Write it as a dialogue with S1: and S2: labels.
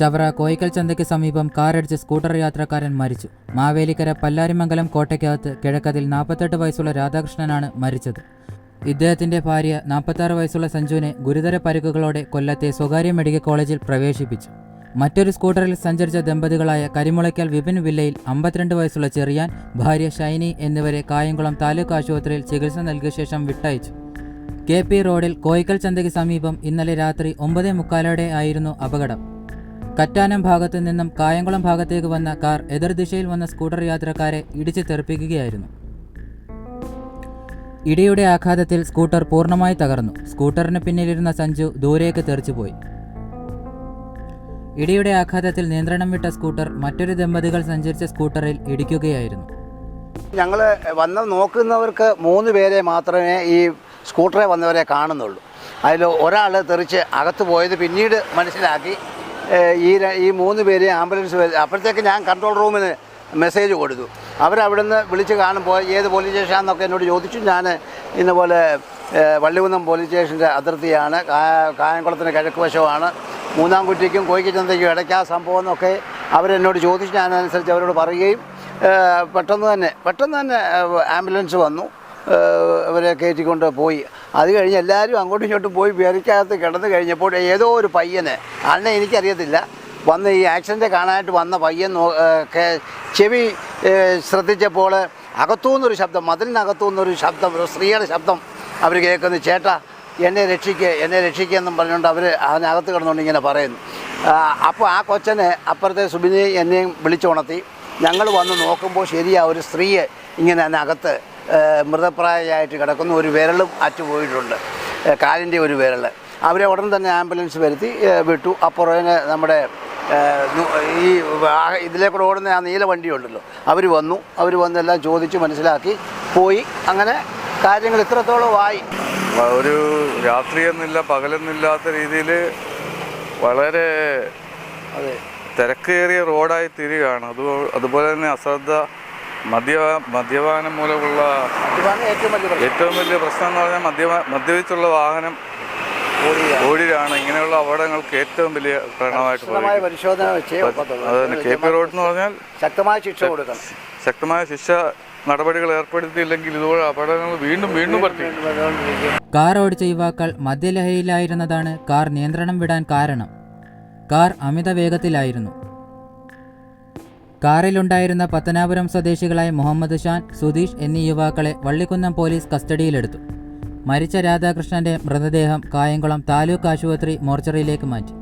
S1: ചവറ കോയിക്കൽ ചന്തയ്ക്ക് സമീപം കാറടിച്ച് സ്കൂട്ടർ യാത്രക്കാരൻ മരിച്ചു. മാവേലിക്കര പല്ലാരിമംഗലം കോട്ടയ്ക്കകത്ത് കിഴക്കതിൽ നാൽപ്പത്തെട്ട് വയസ്സുള്ള രാധാകൃഷ്ണനാണ് മരിച്ചത്. ഇദ്ദേഹത്തിന്റെ ഭാര്യ നാൽപ്പത്താറ് വയസ്സുള്ള സഞ്ജുവിനെ ഗുരുതര പരിക്കുകളോടെ കൊല്ലത്തെ സ്വകാര്യ മെഡിക്കൽ കോളേജിൽ പ്രവേശിപ്പിച്ചു. മറ്റൊരു സ്കൂട്ടറിൽ സഞ്ചരിച്ച ദമ്പതികളായ കരിമുളയ്ക്കൽ വിപിൻ വില്ലയിൽ അമ്പത്തിരണ്ട് വയസ്സുള്ള ചെറിയാൻ ഭാര്യ ഷൈനി എന്നിവരെ കായംകുളം താലൂക്ക് ആശുപത്രിയിൽ ചികിത്സ നൽകിയ ശേഷം വിട്ടയച്ചു. കെ പി റോഡിൽ കോയിക്കൽ ചന്തയ്ക്ക് സമീപം ഇന്നലെ രാത്രി ഒമ്പതേ മുക്കാലോടെ ആയിരുന്നു അപകടം. കറ്റാനം ഭാഗത്തു നിന്നും കായംകുളം ഭാഗത്തേക്ക് വന്ന കാർ എതിർദിശയിൽ വന്ന സ്കൂട്ടർ യാത്രക്കാരെ ഇടിച്ചു തെറിപ്പിക്കുകയായിരുന്നു. ഇടിയുടെ ആഘാതത്തിൽ സ്കൂട്ടർ പൂർണമായി തകർന്നു. സ്കൂട്ടറിന് പിന്നിലിരുന്ന സഞ്ജു ദൂരേക്ക് തെറിച്ചുപോയി. ഇടിയുടെ ആഘാതത്തിൽ നിയന്ത്രണം വിട്ട സ്കൂട്ടർ മറ്റൊരു ദമ്പതികൾ സഞ്ചരിച്ച സ്കൂട്ടറിൽ ഇടിക്കുകയായിരുന്നു.
S2: ഞങ്ങൾ വന്ന് നോക്കുന്നവർക്ക് മൂന്ന് പേരെ മാത്രമേ ഈ സ്കൂട്ടറെ വന്നവരെ കാണുന്നുള്ളൂ. അതിൽ ഒരാൾ തെറിച്ച് അകത്ത് പോയത് പിന്നീട് മനസ്സിലാക്കി ഈ ഈ മൂന്ന് പേര് ആംബുലൻസ് അപ്പോഴത്തേക്ക് ഞാൻ കൺട്രോൾ റൂമിന് മെസ്സേജ് കൊടുത്തു. അവരവിടുന്ന് വിളിച്ച് കാണുമ്പോൾ ഏത് പോലീസ് സ്റ്റേഷനാണെന്നൊക്കെ എന്നോട് ചോദിച്ചു. ഞാൻ ഇന്നപോലെ വള്ളികുന്നം പോലീസ് സ്റ്റേഷന്റെ അതിർത്തിയാണ്. കായംകുളത്തിന് കിഴക്ക് വശമാണ്. മൂന്നാം കുറ്റിക്കും കോയിക്കച്ചന്തയ്ക്കും ഇടയ്ക്ക് ആ സംഭവം എന്നൊക്കെ അവരെന്നോട് ചോദിച്ചു ഞാൻ അതനുസരിച്ച് അവരോട് പറയുകയും പെട്ടെന്ന് തന്നെ പെട്ടെന്ന് തന്നെ ആംബുലൻസ് വന്നു. അവരെ കയറ്റിക്കൊണ്ട് പോയി. അത് കഴിഞ്ഞ് എല്ലാവരും അങ്ങോട്ടും ഇങ്ങോട്ടും പോയി പേരക്കകത്ത് കിടന്ന് കഴിഞ്ഞപ്പോൾ ഏതോ ഒരു പയ്യന് ആളിനെ എനിക്കറിയത്തില്ല വന്ന് ഈ ആക്സിഡന്റ് കാണാനായിട്ട് വന്ന പയ്യൻ ചെവി ശ്രദ്ധിച്ചപ്പോൾ അകത്തുനിന്നൊരു ശബ്ദം മതിലിനകത്തുനിന്നൊരു ശബ്ദം ഒരു സ്ത്രീയുടെ ശബ്ദം അവർ കേൾക്കുന്നു. ചേട്ടാ എന്നെ രക്ഷിക്കുക എന്നെ രക്ഷിക്കുക എന്നും പറഞ്ഞുകൊണ്ട് അവർ അതിനകത്ത് കിടന്നുകൊണ്ട് ഇങ്ങനെ പറയുന്നു. അപ്പോൾ ആ കൊച്ചനെ അപ്പുറത്തെ സുബിനെയും എന്നെയും വിളിച്ചുണർത്തി. ഞങ്ങൾ വന്ന് നോക്കുമ്പോൾ ശരിയാ ഒരു സ്ത്രീയെ ഇങ്ങനെ അതിനകത്ത് മൃതപ്രായമായിട്ട് കിടക്കുന്ന ഒരു വിരളും അറ്റുപോയിട്ടുണ്ട് പോയിട്ടുണ്ട്. കാലിന്റെ ഒരു വിരൽ അവരെ ഉടൻ തന്നെ ആംബുലൻസ് വരുത്തി വിട്ടു. അപ്പുറം നമ്മുടെ ഈ ഇതിലേക്കൂടെ ഇതിലേ കൂടെ ഓടുന്ന ആ നീല വണ്ടിയുണ്ടല്ലോ. അവർ വന്നു. അവർ വന്നെല്ലാം ചോദിച്ച് മനസ്സിലാക്കി. പോയി. അങ്ങനെ കാര്യങ്ങൾ ഇത്രത്തോളം ആയി.
S3: ഒരു രാത്രിയെന്നില്ല പകലെന്നില്ലാത്ത രീതിയിൽ വളരെ
S2: അതെ.
S3: തിരക്കേറിയ റോഡായി തീരുകയാണ് അത് അതുപോലെ തന്നെ അശ്രദ്ധ മദ്യ മദ്യപാനം മൂലമുള്ള
S2: ഏറ്റവും വലിയ പ്രശ്നം.
S3: എന്ന് പറഞ്ഞാൽ മദ്യപാ മദ്യപിച്ചുള്ള വാഹനം. ഓടിയാണ് ഇങ്ങനെയുള്ള അപകടങ്ങൾക്ക് ഏറ്റവും വലിയ കാരണമായിട്ട്
S2: പരിശോധന വെച്ചേ.
S3: കെ പി റോഡ് എന്ന് പറഞ്ഞാൽ
S2: ശക്തമായ ശിക്ഷ കൊടുക്കണം.
S3: ശക്തമായ ശിക്ഷ നടപടികൾ ഏർപ്പെടുത്തിയില്ലെങ്കിൽ ഇതുപോലെ അപകടങ്ങൾ വീണ്ടും വീണ്ടും
S1: കാർ ഓടിച്ച യുവാക്കൾ മദ്യലഹരിയിലായിരുന്നതാണ് കാർ നിയന്ത്രണം വിടാൻ കാരണം. കാർ അമിത വേഗത്തിലായിരുന്നു. കാറിലുണ്ടായിരുന്ന പത്തനാപുരം സ്വദേശികളായ മുഹമ്മദ് ഷാൻ സുധീഷ് എന്നീ യുവാക്കളെ വള്ളിക്കുന്നം പോലീസ് കസ്റ്റഡിയിലെടുത്തു. മരിച്ച രാധാകൃഷ്ണന്റെ മൃതദേഹം കായംകുളം താലൂക്ക് ആശുപത്രി മോർച്ചറിയിലേക്ക് മാറ്റി.